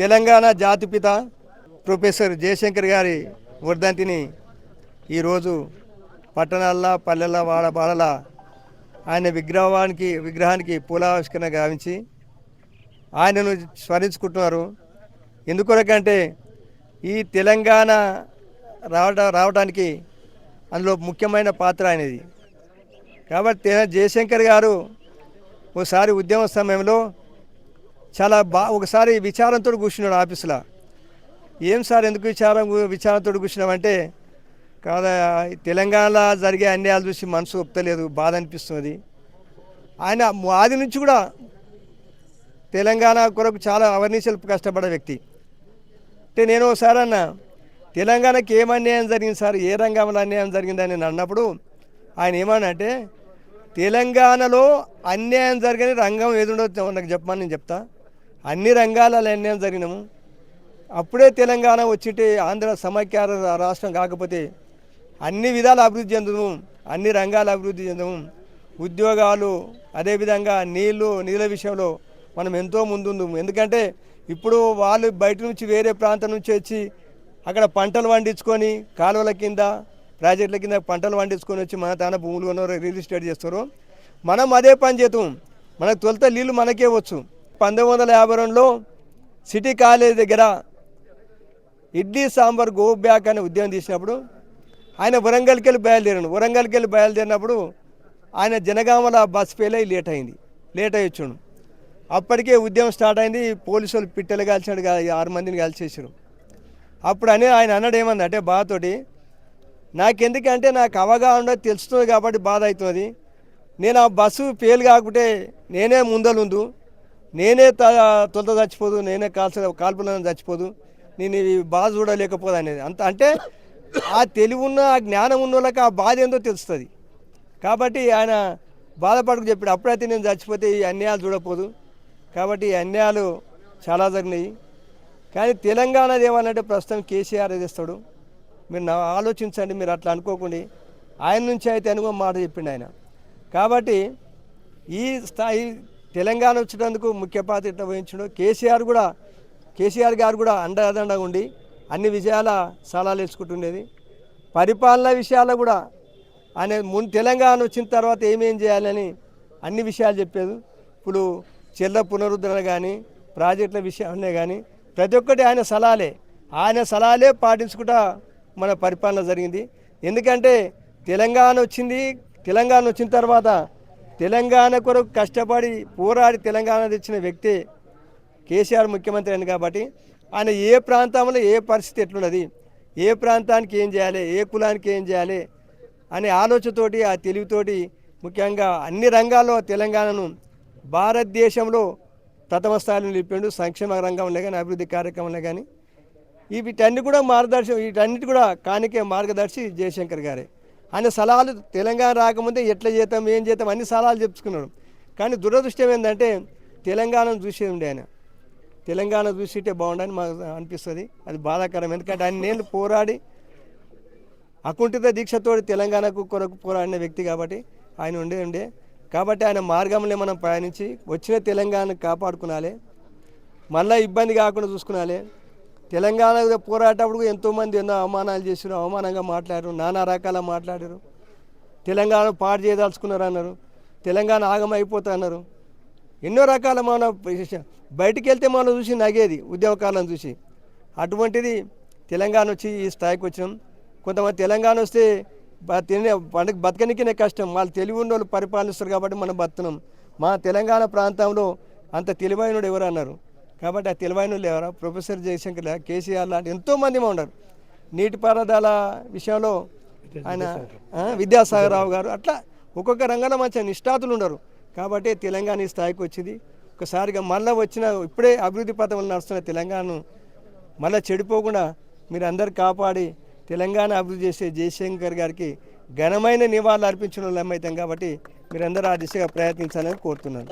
తెలంగాణ జాతిపిత ప్రొఫెసర్ జయశంకర్ గారి వర్ధంతిని ఈరోజు పట్టణాల్లో పల్లెల వాడ వాడల ఆయన విగ్రహానికి విగ్రహానికి పూలావిష్కరణ గావించి ఆయనను స్మరించుకుంటున్నారు. ఎందుకొరకంటే ఈ తెలంగాణ రావట రావడానికి అందులో ముఖ్యమైన పాత్ర ఆయనది. కాబట్టి జయశంకర్ గారు ఒకసారి ఉద్యమ సమయంలో చాలా బా ఒకసారి విచారంతో కూర్చున్నాడు ఆఫీసులో. ఏం సార్ ఎందుకు విచారం విచారంతో కూర్చున్నామంటే కాదా తెలంగాణలో జరిగే అన్యాయాలు చూసి మనసు ఒప్పలేదు బాధ అనిపిస్తుంది ఆయన ఆది నుంచి కూడా తెలంగాణ కొరకు చాలా అవర్నీసలు కష్టపడే వ్యక్తి. అంటే నేను ఒకసారి అన్న తెలంగాణకి ఏం అన్యాయం జరిగింది సార్? ఏ రంగంలో అన్యాయం జరిగిందని నేను అన్నప్పుడు ఆయన ఏమనంటే తెలంగాణలో అన్యాయం జరిగిన రంగం ఏదుండో నాకు చెప్పమని నేను చెప్తా. అన్ని రంగాలలో అన్యాయం జరిగినాము. అప్పుడే తెలంగాణ వచ్చింటే ఆంధ్ర సమైక్య రాష్ట్రం కాకపోతే అన్ని విధాలు అభివృద్ధి చెందము అన్ని రంగాలు అభివృద్ధి చెందము. ఉద్యోగాలు అదేవిధంగా నీళ్ళు నీళ్ళ విషయంలో మనం ఎంతో ముందుందు ఎందుకంటే ఇప్పుడు వాళ్ళు బయట నుంచి వేరే ప్రాంతం నుంచి వచ్చి అక్కడ పంటలు పండించుకొని కాలువల కింద ప్రాజెక్టుల కింద పంటలు పండించుకొని వచ్చి మన తాన భూములు కొన్నారు రియల్ ఎస్టేట్ చేస్తారు. మనం అదే పని చేతాం మనకు తొలుత నీళ్ళు మనకే వచ్చు. పంతొమ్మిది వందల యాభై రెండులో సిటీ కాలేజ్ దగ్గర ఇడ్లీ సాంబార్ గో బ్యాక్ అనే ఉద్యమం తీసినప్పుడు ఆయన వరంగల్కి వెళ్ళి బయలుదేరాడు. వరంగల్కి వెళ్ళి బయలుదేరినప్పుడు ఆయన జనగామల బస్ ఫెయిల్ అయ్యి లేట్ అయింది. లేట్ అయ్యి వచ్చాడు. అప్పటికే ఉద్యమం స్టార్ట్ అయింది. పోలీసు వాళ్ళు పిట్టలు కాల్చాడు ఆరు మందిని కాల్చేసారు అప్పుడు అని ఆయన అన్నాడు ఏమన్నా అంటే బాధతోటి నాకెందుకంటే నాకు అవగాహన తెలుస్తుంది కాబట్టి బాధ అవుతుంది నేను ఆ బస్సు ఫెయిల్ కాకుంటే నేనే ముందలుందు నేనే త చచ్చిపోదు నేనే కాల్చిన కాల్పులను చచ్చిపోదు. నేను ఈ బాధ చూడలేకపోదు అనేది. అంత అంటే ఆ తెలివి ఉన్న ఆ జ్ఞానం ఉన్న వాళ్ళకి ఆ బాధ ఏందో తెలుస్తుంది. కాబట్టి ఆయన బాధపడకు చెప్పాడు. అప్పుడైతే నేను చచ్చిపోతే ఈ అన్యాయాలు చూడకపోదు. కాబట్టి ఈ అన్యాయాలు చాలా జరిగినాయి. కానీ తెలంగాణది ఏమన్నంటే ప్రస్తుతం కేసీఆర్ తెస్తాడు మీరు నా ఆలోచించండి మీరు అట్లా అనుకోకండి. ఆయన నుంచి అయితే అనుకో మాట చెప్పిండు ఆయన. కాబట్టి ఈ స్థాయి తెలంగాణ వచ్చినందుకు ముఖ్య పాత్ర ఇట్లా వహించడం. కేసీఆర్ కూడా కేసీఆర్ గారు కూడా అండదండగా ఉండి అన్ని విజయాల సలహాలు వేసుకుంటుండేది. పరిపాలన విషయాల్లో కూడా ఆయన ముందు తెలంగాణ వచ్చిన తర్వాత ఏమేం చేయాలని అన్ని విషయాలు చెప్పేది. ఇప్పుడు చెల్ల పునరుద్ధరణ కానీ ప్రాజెక్టుల విషయాలనే కానీ ప్రతి ఒక్కటి ఆయన సలహాలే ఆయన సలహాలే పాటించుకుంటా మన పరిపాలన జరిగింది. ఎందుకంటే తెలంగాణ వచ్చింది తెలంగాణ వచ్చిన తర్వాత తెలంగాణ కొరకు కష్టపడి పోరాడి తెలంగాణ తెచ్చిన వ్యక్తే కేసీఆర్ ముఖ్యమంత్రి అని కాబట్టి ఆయన ఏ ప్రాంతంలో ఏ పరిస్థితి ఎట్లున్నది ఏ ప్రాంతానికి ఏం చేయాలి ఏ కులానికి ఏం చేయాలి అనే ఆలోచనతోటి ఆ తెలివితోటి ముఖ్యంగా అన్ని రంగాల్లో తెలంగాణను భారతదేశంలో ప్రథమ స్థాయిలో నిలిపాడు. సంక్షేమ రంగంలో కానీ అభివృద్ధి కార్యక్రమంలో కానీ ఈ వీటన్ని కూడా మార్గదర్శి వీటన్నిటి కూడా కానికే మార్గదర్శి జయశంకర్ గారే. ఆయన సలహాలు తెలంగాణ రాకముందే ఎట్లా చేద్దాం ఏం చేద్దాం అన్ని సలహాలు చెప్పుకున్నాడు. కానీ దురదృష్టం ఏంటంటే తెలంగాణను చూసే ఉండే ఆయన. తెలంగాణ చూసిటే బాగుండని మాకు అనిపిస్తుంది. అది బాధాకరం. ఎందుకంటే ఆయన నేను పోరాడి అకుంఠిత దీక్షతో తెలంగాణకు కొరకు పోరాడిన వ్యక్తి కాబట్టి ఆయన ఉండే ఉండే. కాబట్టి ఆయన మార్గంలో మనం ప్రయాణించి వచ్చిన తెలంగాణను కాపాడుకునాలి. మళ్ళీ ఇబ్బంది కాకుండా చూసుకునాలి. తెలంగాణ పోరాటప్పుడు ఎంతోమంది ఎన్నో అవమానాలు చేసారు అవమానంగా మాట్లాడారు నానా రకాల మాట్లాడారు తెలంగాణ పాడు చేయదలుచుకున్నారు అన్నారు. తెలంగాణ ఆగం అన్నారు. ఎన్నో రకాల మన బయటికి వెళ్తే మనం చూసి నగేది ఉద్యమకాలను చూసి. అటువంటిది తెలంగాణ వచ్చి ఈ స్థాయికి వచ్చినాం. కొంతమంది తెలంగాణ వస్తే తినే పండుగ బతకనికినే కష్టం. వాళ్ళు తెలివి ఉన్న వాళ్ళు పరిపాలిస్తారు కాబట్టి మనం బతున్నాం. మా తెలంగాణ ప్రాంతంలో అంత తెలివైనడు ఎవరు అన్నారు? కాబట్టి ఆ తెలివైన వాళ్ళు ఎవరా? ప్రొఫెసర్ జయశంకర్ లా- కేసీఆర్ లాంటి ఎంతోమంది ఉన్నారు. నీటిపారుదల విషయంలో ఆయన విద్యాసాగర్ రావు గారు అట్లా ఒక్కొక్క రంగంలో మంచి నిష్ఠాతులు ఉండరు కాబట్టి తెలంగాణ ఈ స్థాయికి వచ్చింది. ఒకసారిగా మళ్ళీ వచ్చిన ఇప్పుడే అభివృద్ధి పథంలో నడుస్తున్న తెలంగాణను మళ్ళీ చెడిపోకుండా మీరు అందరు కాపాడి తెలంగాణ అభివృద్ధి చేసే జయశంకర్ గారికి ఘనమైన నివాళులు అర్పించిన వాళ్ళు ఏమవుతాం కాబట్టి మీరందరూ ఆ దిశగా ప్రయత్నించాలని కోరుతున్నాను.